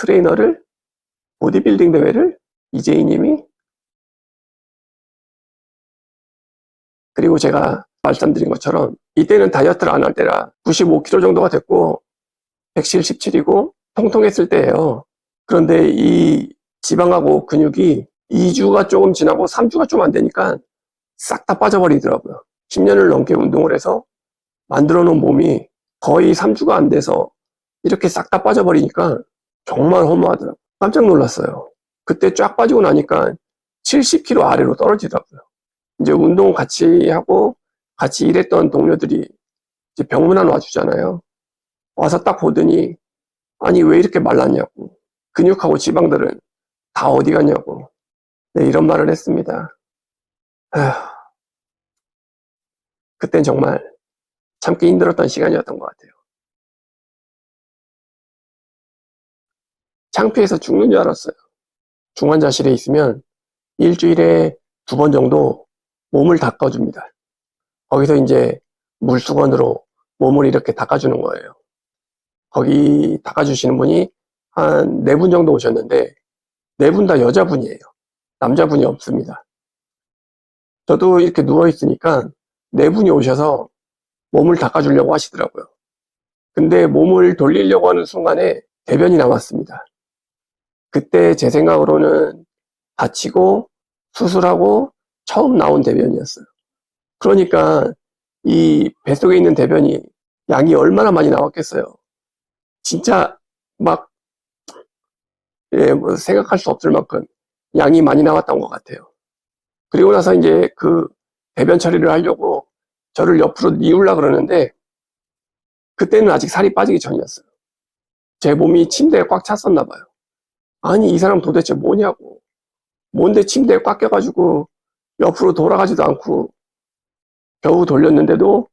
트레이너를 보디빌딩 대회를 이재희님이 그리고 제가 말씀드린 것처럼 이때는 다이어트를 안 할 때라 95kg 정도가 됐고 177이고 통통했을 때예요. 그런데 이 지방하고 근육이 2주가 조금 지나고 3주가 좀 안 되니까 싹 다 빠져버리더라고요. 10년을 넘게 운동을 해서 만들어 놓은 몸이 거의 3주가 안 돼서 이렇게 싹 다 빠져버리니까 정말 허무하더라고요. 깜짝 놀랐어요. 그때 쫙 빠지고 나니까 70kg 아래로 떨어지더라고요. 이제 운동 같이 하고 같이 일했던 동료들이 이제 병문안 와주잖아요. 와서 딱 보더니 아니 왜 이렇게 말랐냐고 근육하고 지방들은 다 어디 갔냐고 네, 이런 말을 했습니다. 그땐 정말 참기 힘들었던 시간이었던 것 같아요. 창피해서 죽는 줄 알았어요. 중환자실에 있으면 일주일에 두 번 정도 몸을 닦아줍니다. 거기서 이제 물수건으로 몸을 이렇게 닦아주는 거예요. 거기 닦아주시는 분이 한 네 분 정도 오셨는데 네 분 다 여자분이에요. 남자분이 없습니다. 저도 이렇게 누워 있으니까 네 분이 오셔서 몸을 닦아주려고 하시더라고요. 근데 몸을 돌리려고 하는 순간에 대변이 나왔습니다. 그때 제 생각으로는 다치고 수술하고 처음 나온 대변이었어요. 그러니까 이 뱃속에 있는 대변이 양이 얼마나 많이 나왔겠어요. 진짜 막, 예, 뭐 생각할 수 없을 만큼 양이 많이 나왔던 것 같아요. 그리고 나서 이제 그 대변 처리를 하려고 저를 옆으로 뉘우려 그러는데 그때는 아직 살이 빠지기 전이었어요. 제 몸이 침대에 꽉 찼었나 봐요. 아니, 이 사람 도대체 뭐냐고. 뭔데 침대에 꽉 껴가지고 옆으로 돌아가지도 않고 겨우 돌렸는데도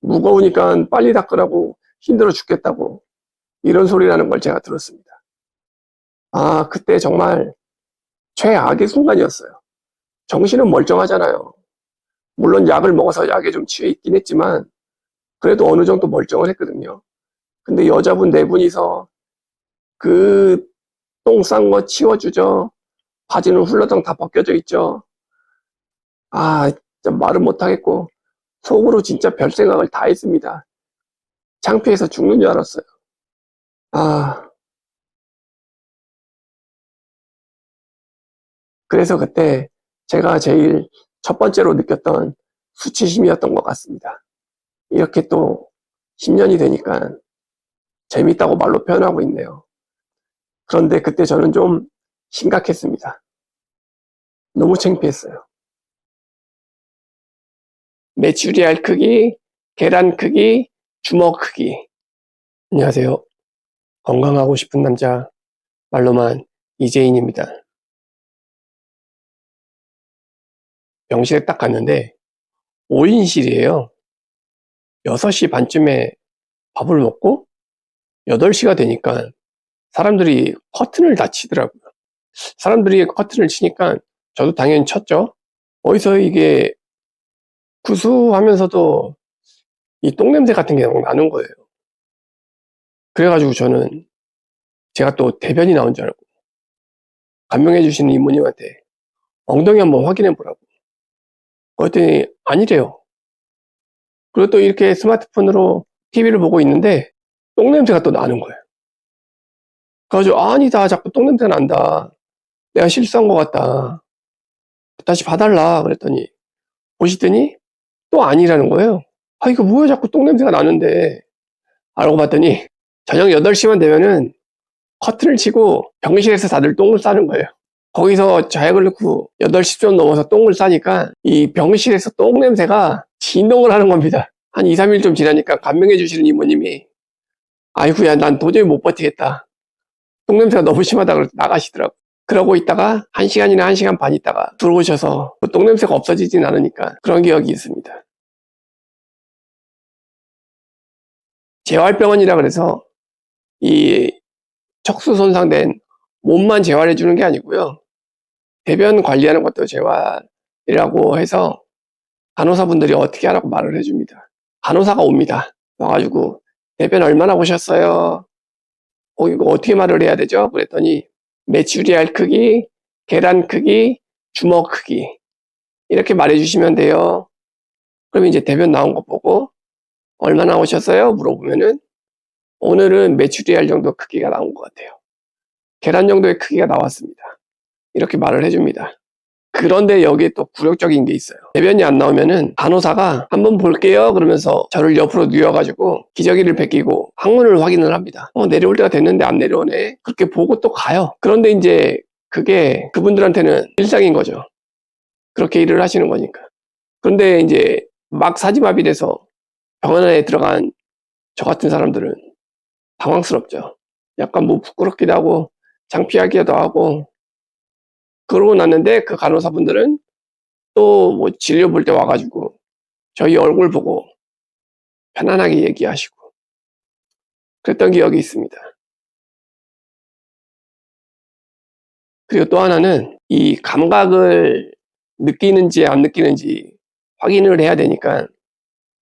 무거우니까 빨리 닦으라고 힘들어 죽겠다고 이런 소리라는 걸 제가 들었습니다. 아, 그때 정말 최악의 순간이었어요. 정신은 멀쩡하잖아요. 물론 약을 먹어서 약에 좀 취해 있긴 했지만 그래도 어느 정도 멀쩡을 했거든요. 근데 여자분 네 분이서 그 똥 싼 거 치워주죠. 바지는 훌러덩 다 벗겨져 있죠. 아, 진짜 말은 못하겠고 속으로 진짜 별 생각을 다 했습니다. 창피해서 죽는 줄 알았어요. 아. 그래서 그때 제가 제일 첫 번째로 느꼈던 수치심이었던 것 같습니다. 이렇게 또 10년이 되니까 재밌다고 말로 표현하고 있네요. 그런데 그때 저는 좀 심각했습니다. 너무 창피했어요. 메추리 알 크기, 계란 크기, 주먹 크기. 안녕하세요. 건강하고 싶은 남자, 말로만 이재인입니다. 병실에 딱 갔는데 5인실이에요. 6시 반쯤에 밥을 먹고 8시가 되니까 사람들이 커튼을 다 치더라고요. 사람들이 커튼을 치니까 저도 당연히 쳤죠. 어디서 이게 구수하면서도 이 똥냄새 같은 게 나는 거예요. 그래가지고 저는 제가 또 대변이 나온 줄 알고 감명해 주시는 이모님한테 엉덩이 한번 확인해 보라고. 그랬더니 아니래요. 그리고 또 이렇게 스마트폰으로 TV를 보고 있는데 똥냄새가 또 나는 거예요. 그래가지고 아니다 자꾸 똥냄새가 난다. 내가 실수한 것 같다. 다시 봐달라 그랬더니 보시더니 또 아니라는 거예요. 아 이거 뭐야 자꾸 똥냄새가 나는데 알고 봤더니 저녁 8시만 되면은 커튼을 치고 병실에서 다들 똥을 싸는 거예요. 거기서 자약을 넣고 8시 좀 넘어서 똥을 싸니까 이 병실에서 똥 냄새가 진동을 하는 겁니다. 한 2, 3일 좀 지나니까 감명해 주시는 이모님이 아이고야 난 도저히 못 버티겠다. 똥 냄새가 너무 심하다 그래서 나가시더라고. 그러고 있다가 1시간이나 1시간 반 있다가 들어오셔서 그 똥 냄새가 없어지진 않으니까 그런 기억이 있습니다. 재활병원이라 그래서 이 척수 손상된 몸만 재활해 주는 게 아니고요. 대변 관리하는 것도 재활이라고 해서 간호사분들이 어떻게 하라고 말을 해줍니다. 간호사가 옵니다. 와가지고 대변 얼마나 보셨어요? 어, 이거 어떻게 말을 해야 되죠? 그랬더니 메추리알 크기, 계란 크기, 주먹 크기 이렇게 말해주시면 돼요. 그럼 이제 대변 나온 거 보고 얼마나 오셨어요? 물어보면은 오늘은 메추리알 정도 크기가 나온 것 같아요. 계란 정도의 크기가 나왔습니다. 이렇게 말을 해줍니다. 그런데 여기에 또 굴욕적인 게 있어요. 대변이 안 나오면은 간호사가 한번 볼게요 그러면서 저를 옆으로 뉘어가지고 기저귀를 벗기고 항문을 확인을 합니다. 어, 내려올 때가 됐는데 안 내려오네. 그렇게 보고 또 가요. 그런데 이제 그게 그분들한테는 일상인 거죠. 그렇게 일을 하시는 거니까. 그런데 이제 막 사지마비 돼서 병원에 들어간 저 같은 사람들은 당황스럽죠. 약간 뭐 부끄럽기도 하고 창피하기도 하고 그러고 났는데 그 간호사분들은 또 뭐 진료 볼 때 와가지고 저희 얼굴 보고 편안하게 얘기하시고 그랬던 기억이 있습니다. 그리고 또 하나는 이 감각을 느끼는지 안 느끼는지 확인을 해야 되니까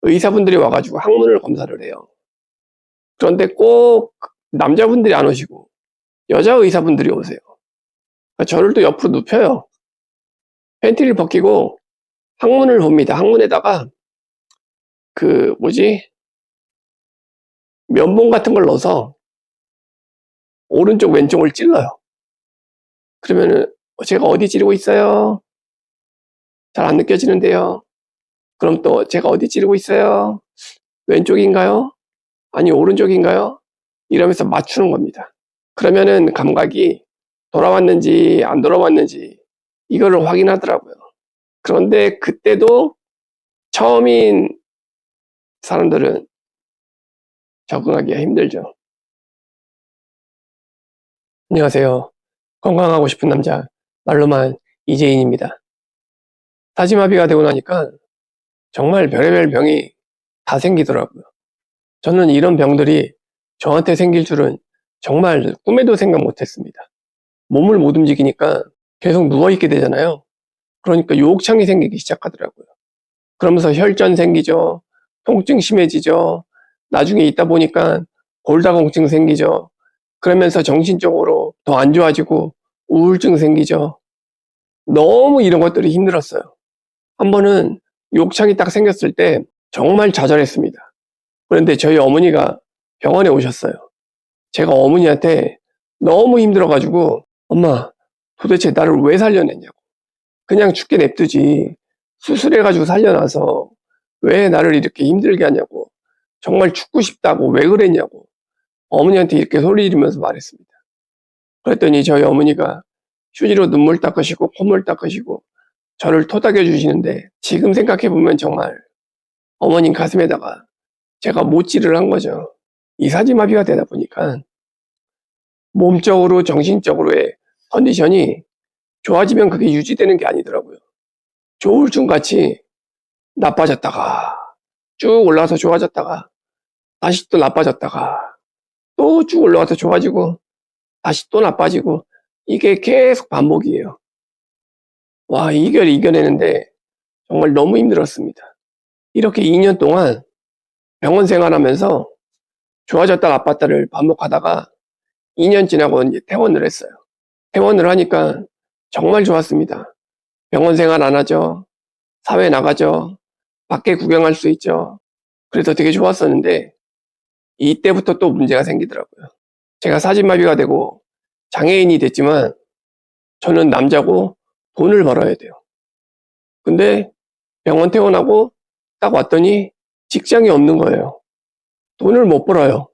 의사분들이 와가지고 항문을 검사를 해요. 그런데 꼭 남자분들이 안 오시고 여자 의사분들이 오세요. 저를 또 옆으로 눕혀요. 팬티를 벗기고 항문을 봅니다. 항문에다가 그 뭐지 면봉 같은 걸 넣어서 오른쪽 왼쪽을 찔러요. 그러면은 제가 어디 찌르고 있어요? 잘 안 느껴지는데요. 그럼 또 제가 어디 찌르고 있어요? 왼쪽인가요? 아니 오른쪽인가요? 이러면서 맞추는 겁니다. 그러면은 감각이 돌아왔는지 안 돌아왔는지 이거를 확인하더라고요. 그런데 그때도 처음인 사람들은 적응하기가 힘들죠. 안녕하세요. 건강하고 싶은 남자 말로만 이재인입니다. 사지마비가 되고 나니까 정말 별의별 병이 다 생기더라고요. 저는 이런 병들이 저한테 생길 줄은 정말 꿈에도 생각 못했습니다. 몸을 못 움직이니까 계속 누워있게 되잖아요. 그러니까 유혹창이 생기기 시작하더라고요. 그러면서 혈전 생기죠. 통증 심해지죠. 나중에 있다 보니까 골다공증 생기죠. 그러면서 정신적으로 더 안 좋아지고 우울증 생기죠. 너무 이런 것들이 힘들었어요. 한 번은 욕창이 딱 생겼을 때 정말 좌절했습니다. 그런데 저희 어머니가 병원에 오셨어요. 제가 어머니한테 너무 힘들어가지고 엄마 도대체 나를 왜 살려냈냐고 그냥 죽게 냅두지 수술해가지고 살려놔서 왜 나를 이렇게 힘들게 하냐고 정말 죽고 싶다고 왜 그랬냐고 어머니한테 이렇게 소리 지르면서 말했습니다. 그랬더니 저희 어머니가 휴지로 눈물 닦으시고 콧물 닦으시고 저를 토닥여 주시는데 지금 생각해 보면 정말 어머님 가슴에다가 제가 못질을 한 거죠. 이사지마비가 되다 보니까 몸적으로 정신적으로의 컨디션이 좋아지면 그게 유지되는 게 아니더라고요. 조울증 같이 나빠졌다가 쭉 올라가서 좋아졌다가 다시 또 나빠졌다가 또 쭉 올라가서 좋아지고 다시 또 나빠지고 이게 계속 반복이에요. 와, 이걸 이겨내는데 정말 너무 힘들었습니다. 이렇게 2년 동안 병원 생활하면서 좋아졌다 나빴다를 반복하다가 2년 지나고 이제 퇴원을 했어요. 퇴원을 하니까 정말 좋았습니다. 병원 생활 안 하죠. 사회 나가죠. 밖에 구경할 수 있죠. 그래서 되게 좋았었는데 이때부터 또 문제가 생기더라고요. 제가 사진마비가 되고 장애인이 됐지만 저는 남자고 돈을 벌어야 돼요. 근데 병원 퇴원하고 딱 왔더니 직장이 없는 거예요. 돈을 못 벌어요.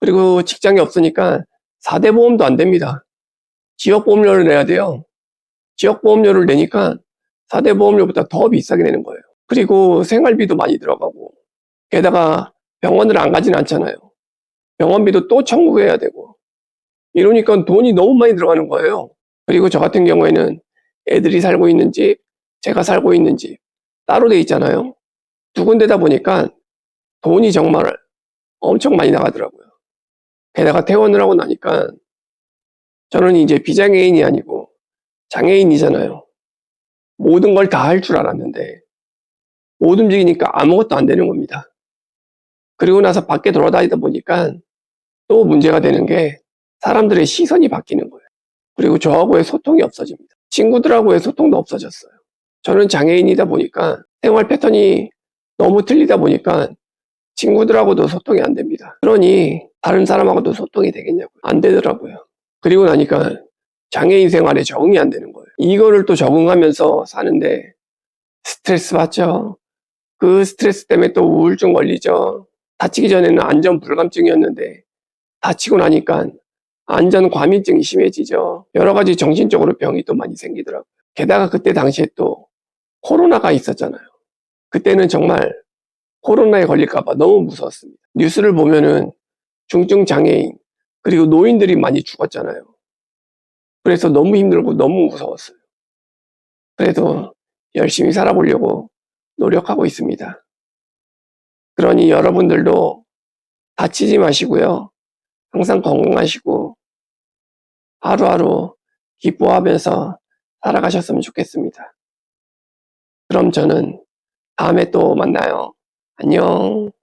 그리고 직장이 없으니까 4대 보험도 안 됩니다. 지역보험료를 내야 돼요. 지역보험료를 내니까 4대 보험료보다 더 비싸게 내는 거예요. 그리고 생활비도 많이 들어가고 게다가 병원을 안 가진 않잖아요. 병원비도 또 청구해야 되고 이러니까 돈이 너무 많이 들어가는 거예요. 그리고 저 같은 경우에는 애들이 살고 있는 집, 제가 살고 있는 집 따로 돼 있잖아요. 두 군데다 보니까 돈이 정말 엄청 많이 나가더라고요. 게다가 퇴원을 하고 나니까 저는 이제 비장애인이 아니고 장애인이잖아요. 모든 걸 다 할 줄 알았는데 못 움직이니까 아무것도 안 되는 겁니다. 그리고 나서 밖에 돌아다니다 보니까 또 문제가 되는 게 사람들의 시선이 바뀌는 거예요. 그리고 저하고의 소통이 없어집니다. 친구들하고의 소통도 없어졌어요. 저는 장애인이다 보니까 생활 패턴이 너무 틀리다 보니까 친구들하고도 소통이 안 됩니다. 그러니 다른 사람하고도 소통이 되겠냐고요. 안 되더라고요. 그리고 나니까 장애인 생활에 적응이 안 되는 거예요. 이거를 또 적응하면서 사는데 스트레스 받죠. 그 스트레스 때문에 또 우울증 걸리죠. 다치기 전에는 안전 불감증이었는데 다치고 나니까 안전 과민증이 심해지죠. 여러 가지 정신적으로 병이 또 많이 생기더라고요. 게다가 그때 당시에 또 코로나가 있었잖아요. 그때는 정말 코로나에 걸릴까봐 너무 무서웠습니다. 뉴스를 보면은 중증 장애인 그리고 노인들이 많이 죽었잖아요. 그래서 너무 힘들고 너무 무서웠어요. 그래도 열심히 살아보려고 노력하고 있습니다. 그러니 여러분들도 다치지 마시고요. 항상 건강하시고 하루하루 기뻐하면서 살아가셨으면 좋겠습니다. 그럼 저는 다음에 또 만나요. 안녕.